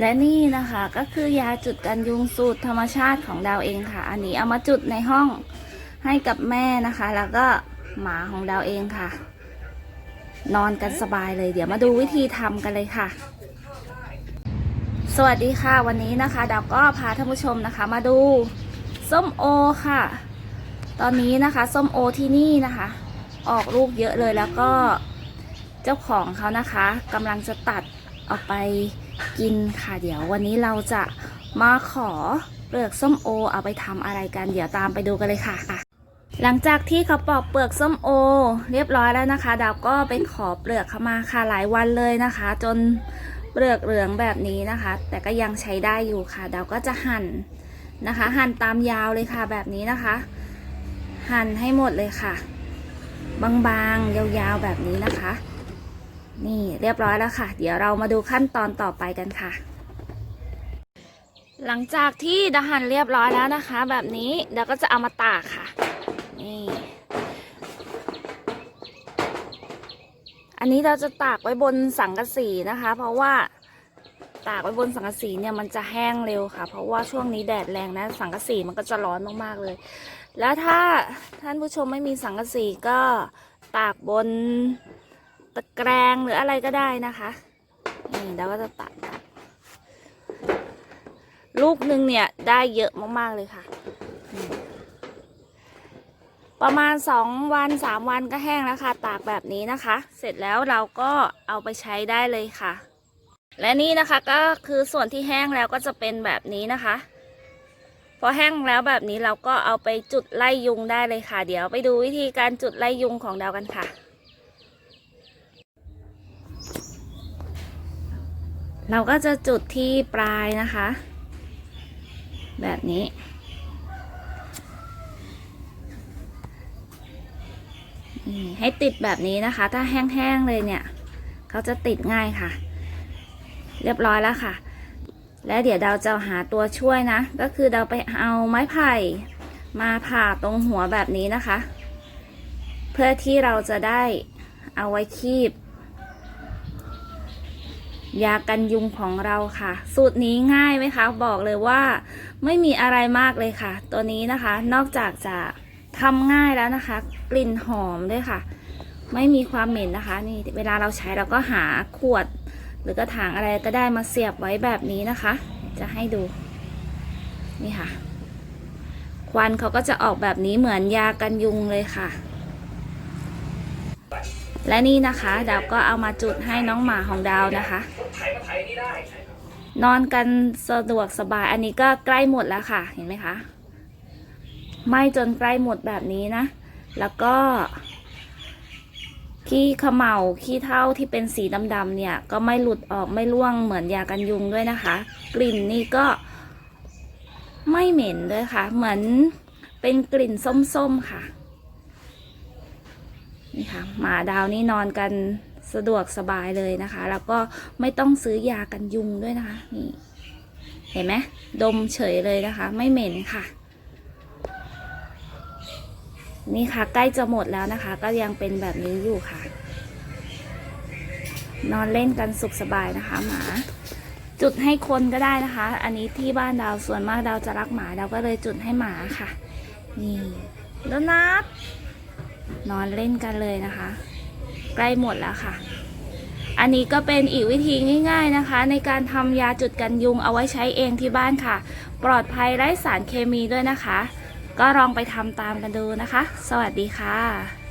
และนี่นะคะก็คือยาจุดกันยุงสูตรธรรมชาติของดาวเองค่ะ อันนี้เอามาจุดในห้องให้กับแม่นะคะ แล้วก็หมาของดาวเองค่ะ นอนกันสบายเลยเดี๋ยวมาดูวิธีทำกันเลยค่ะ สวัสดีค่ะวันนี้นะคะ ดาวก็พาท่านผู้ชมนะคะ มาดูส้มโอค่ะ ตอนนี้นะคะส้มโอที่นี่นะคะ ออกลูกเยอะเลยแล้วก็เจ้าของเขานะคะกำลังจะตัดออกไป กินค่ะ เดี๋ยววันนี้เราจะมาขอเปลือกส้มโอเอาไปทำอะไรกันเดี๋ยวตามไปดูกันเลยค่ะ หลังจากที่เขาปอกเปลือกส้มโอ เรียบร้อยแล้วนะคะ ดาวก็ไปขอเปลือกเขามาค่ะหลายวันเลยนะคะ จนเปลือกเหลืองแบบนี้นะคะ แต่ก็ยังใช้ได้อยู่ค่ะ ดาวก็จะหั่นนะคะ หั่นตามยาวเลยค่ะแบบนี้นะคะ หั่นให้หมดเลยค่ะ บางๆยาวๆแบบนี้นะคะ นี่เรียบร้อยแล้วค่ะ เดี๋ยวเรามาดูขั้นตอนต่อไปกันค่ะ หลังจากที่ดาหันเรียบร้อยแล้วนะคะ แบบนี้เดี๋ยวก็จะเอามาตากค่ะนี่อันนี้เราจะตากไว้บนสังกะสีนะคะ เพราะว่าตากไว้บนสังกะสีเนี่ยมันจะแห้งเร็วค่ะ เพราะว่าช่วงนี้แดดแรงนะสังกะสีมันก็จะร้อนมากๆเลย แล้วถ้าท่านผู้ชมไม่มีสังกะสีก็ตากบน ตะแกรงหรืออะไรก็ได้นะคะนี่เราก็จะตากลูกหนึ่งเนี่ยได้เยอะมากๆเลยค่ะ ประมาณสองวันสามวันก็แห้งแล้วค่ะ ตากแบบนี้นะคะ เสร็จแล้วเราก็เอาไปใช้ได้เลยค่ะ และนี่นะคะก็คือส่วนที่แห้งแล้วก็จะเป็นแบบนี้นะคะ พอแห้งแล้วแบบนี้เราก็เอาไปจุดไล่ยุงได้เลยค่ะ เดี๋ยวไปดูวิธีการจุดไล่ยุงของดาวกันค่ะ เราก็จะจุดที่ปลายนะคะ แบบนี้ ให้ติดแบบนี้นะคะ ถ้าแห้งๆเลยเนี่ย เขาจะติดง่ายค่ะ เรียบร้อยแล้วค่ะ และเดี๋ยวเราจะหาตัวช่วยนะ ก็คือเราไปเอาไม้ไผ่มาผ่าตรงหัวแบบนี้นะคะ เพื่อที่เราจะได้เอาไว้คีบ ยากันยุงของเราค่ะ สูตรนี้ง่ายไหมคะ บอกเลยว่าไม่มีอะไรมากเลยค่ะ ตัวนี้นะคะ นอกจากจะทำง่ายแล้วนะคะ กลิ่นหอมด้วยค่ะ ไม่มีความเหม็นนะคะ นี่เวลาเราใช้เราก็หาขวด หรือกระถางอะไรก็ได้มาเสียบไว้แบบนี้นะคะ จะให้ดู นี่ค่ะ ควันเขาก็จะออกแบบนี้เหมือนยากันยุงเลยค่ะ และนี่นะคะดาวก็เอามาจุดให้น้องหมาของดาวนะคะ นอนกันสะดวกสบายอันนี้ก็ใกล้หมดแล้วค่ะเห็นไหมคะไหม้จนใกล้หมดแบบนี้นะ แล้วก็ขี้ขมเหลาขี้เท่าที่เป็นสีดำๆเนี่ย ก็ไม่หลุดออกไม่ร่วงเหมือนยากันยุงด้วยนะคะ กลิ่นนี่ก็ไม่เหม็นด้วยค่ะ เหมือนเป็นกลิ่นส้มๆค่ะ นี่ค่ะหมาดาวนี่นอนกันสะดวกสบายเลยนะคะ แล้วก็ไม่ต้องซื้อยากันยุงด้วยนะคะ นี่ เห็นไหมดมเฉยเลยนะคะ ไม่เหม็นค่ะ นี่ค่ะ ใกล้จะหมดแล้วนะคะ ก็ยังเป็นแบบนี้อยู่ค่ะ นอนเล่นกันสุขสบายนะคะ หมา จุดให้คนก็ได้นะคะ อันนี้ที่บ้านดาวส่วนมากดาวจะรักหมาดาวก็เลยจุดให้หมาค่ะ นี่แล้วนัด นอนเล่นกันเลยนะคะ ใกล้หมดแล้วค่ะ อันนี้ก็เป็นอีกวิธีง่ายๆนะคะ ในการทำยาจุดกันยุงเอาไว้ใช้เองที่บ้านค่ะ ปลอดภัยไร้สารเคมีด้วยนะคะ ก็ลองไปทำตามกันดูนะคะ สวัสดีค่ะ